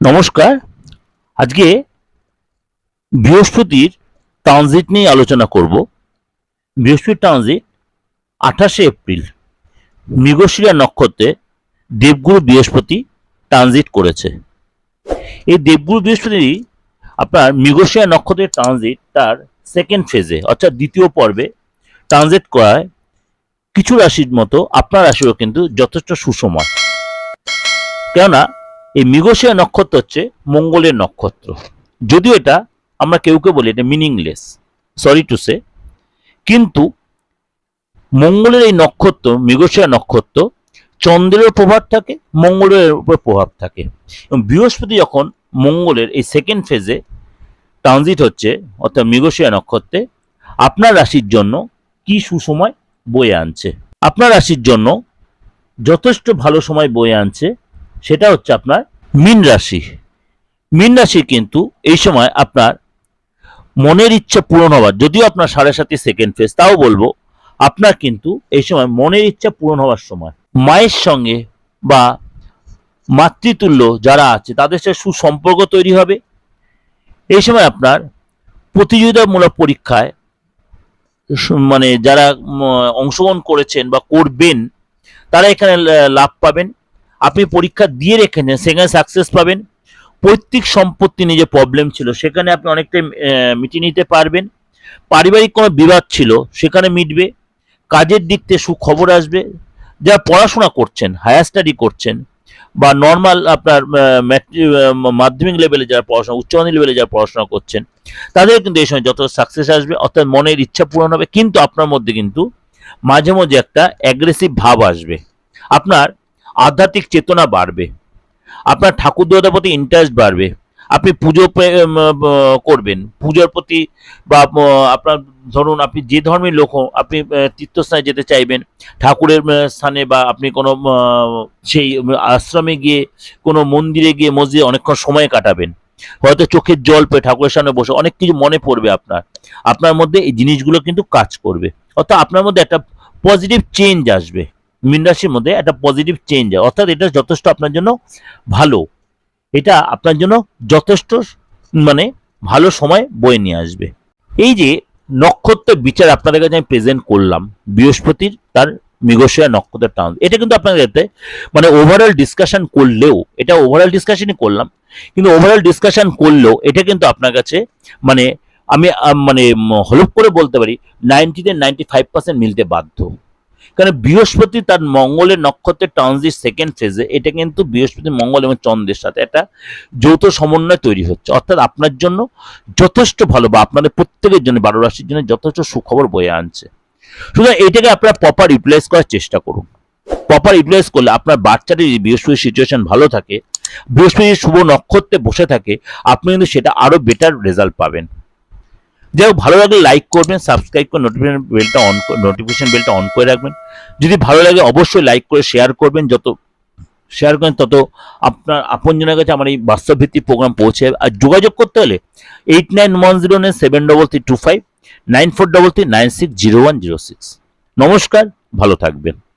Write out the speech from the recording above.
নমস্কার। আজকে বৃহস্পতির ট্রানজিট নিয়ে আলোচনা করব। বৃহস্পতির ট্রানজিট আঠাশে এপ্রিল, মৃগশিরা নক্ষত্রে দেবগুরু বৃহস্পতি ট্রানজিট করেছে। এই দেবগুরু বৃহস্পতি আপনার মৃগশিরা নক্ষত্রের ট্রানজিট তার সেকেন্ড ফেজে অর্থাৎ দ্বিতীয় পর্বে ট্রানজিট করায় কিছু রাশির মতো আপনার রাশিও কিন্তু যথেষ্ট সুসময় কেননা এই মৃগশিরা নক্ষত্র হচ্ছে মঙ্গলের নক্ষত্র। যদিও এটা আমরা কেউ কেউ বলি এটা মিনিংলেস সরি টু সে কিন্তু মঙ্গলের এই নক্ষত্র, মৃগশিরা নক্ষত্র, চন্দ্রের প্রভাব থাকে, মঙ্গলের উপর প্রভাব থাকে। এবং বৃহস্পতি যখন মঙ্গলের এই সেকেন্ড ফেজে ট্রানজিট হচ্ছে, অর্থাৎ মৃগশিরা নক্ষত্রে, আপনার রাশির জন্য কি সুসময় বয়ে আনছে? আপনার রাশির জন্য যথেষ্ট ভালো সময় বয়ে আনছে সেটা হচ্ছে আপনার মীন রাশি। মীন রাশি কিন্তু এই সময় আপনার মনের ইচ্ছা পূরণ হওয়ার, যদিও আপনার সাড়ে সাতই সেকেন্ড ফেজ তাও বলব, আপনার কিন্তু এই সময় মনের ইচ্ছা পূরণ হওয়ার সময়। মায়ের সঙ্গে বা মাতৃতুল্য যারা আছে, তাদের সাথে সুসম্পর্ক তৈরি হবে। এই সময় আপনার প্রতিযোগিতামূলক পরীক্ষায় মানে যারা অংশগ্রহণ করেছেন বা করবেন, তারা এখানে লাভ পাবেন। আপনি পরীক্ষা দিয়ে রেখেছেন সেখানে সাকসেস পাবেন। পৈতৃক সম্পত্তি নিয়ে যে প্রবলেম ছিল, সেখানে আপনি অনেকটাই মিটিয়ে নিতে পারবেন। পারিবারিক কোনো বিবাদ ছিল, সেখানে মিটবে। কাজের দিক থেকে সুখবর আসবে। যারা পড়াশোনা করছেন হায়ার স্টাডি করছেন, বা নর্মাল আপনার মাধ্যমিক লেভেলে যারা পড়াশোনা, উচ্চ মাধ্যমিক লেভেলে যারা পড়াশোনা করছেন, তাদের কিন্তু এই সময় যত সাকসেস আসবে, অর্থাৎ মনের ইচ্ছা পূরণ হবে। কিন্তু আপনার মধ্যে কিন্তু মাঝে মাঝে একটা অ্যাগ্রেসিভ ভাব আসবে। আপনার আধ্যাত্মিক চেতনা বাড়বে। আপনার ঠাকুর দেবতার প্রতি ইন্টারেস্ট বাড়বে। আপনি পুজো করবেন। পুজোর প্রতি বা আপনার ধরুন আপনি যে ধর্মের লোক আপনি তীর্থস্থানে যেতে চাইবেন, ঠাকুরের স্থানে বা আপনি কোনো সেই আশ্রমে গিয়ে কোনো মন্দিরে গিয়ে মসজিদে অনেকক্ষণ সময় কাটাবেন। হয়তো চোখের জল পেয়ে ঠাকুরের সামনে বসে, অনেক কিছু মনে পড়বে আপনার। আপনার মধ্যে এই জিনিসগুলো কিন্তু কাজ করবে। অর্থাৎ আপনার মধ্যে একটা পজিটিভ চেঞ্জ আসবে। মীন রাশির মধ্যে একটা পজিটিভ চেঞ্জ হয়। অর্থাৎ এটা যথেষ্ট আপনার জন্য ভালো। এটা আপনার জন্য যথেষ্ট মানে ভালো সময় বয়ে নিয়ে আসবে। এই যে নক্ষত্র বিচার আপনাদের কাছে আমি প্রেজেন্ট করলাম, বৃহস্পতির তার মৃগশিরা নক্ষত্রের টাউন এটা কিন্তু আপনাদের মানে ওভারঅল ডিসকাশন করলেও, এটা ওভারঅল ডিসকাশনই করলাম, কিন্তু ওভারঅল ডিসকাশন করলেও এটা কিন্তু আপনার কাছে মানে আমি মানে হলফ করে বলতে পারি নাইনটিতে নাইনটি ফাইভ পার্সেন্ট মিলতে বাধ্য। কারণ বৃহস্পতি তার মঙ্গলের নক্ষত্রের ট্রানজিট সেকেন্ড ফেজে, এটা কিন্তু বৃহস্পতি, মঙ্গল এবং চন্দ্রের সাথে একটা যৌথ সমন্বয় তৈরি হচ্ছে। অর্থাৎ আপনার জন্য যথেষ্ট ভালো বা আপনাদের প্রত্যেকের জন্য, বারো রাশির জন্য যথেষ্ট সুখবর বয়ে আনছে। সুতরাং এইটাকে আপনারা প্রপার ইউটিলাইজ করার চেষ্টা করুন। প্রপার ইউটিলাইজ করলে আপনার বাচ্চাদের যদি বৃহস্পতির সিচুয়েশন ভালো থাকে, বৃহস্পতি শুভ নক্ষত্রে বসে থাকে, আপনি কিন্তু সেটা আরও বেটার রেজাল্ট পাবেন। যাই হোক, ভালো লাগলে লাইক করবেন সাবস্ক্রাইব করে নোটিফিকেশন বেলটা অন নোটিফিকেশন বেলটা অন করে রাখবেন। যদি ভালো লাগে, অবশ্যই লাইক করে শেয়ার করবেন, যত শেয়ার করেন, তত আপনার আপনজনের কাছে আমার এই বাস্তবভিত্তিক প্রোগ্রাম পৌঁছে যাবে। আর যোগাযোগ করতে হলে eight nine one zero nine seven double three two five nine four double three nine six zero one zero six নমস্কার, ভালো থাকবেন।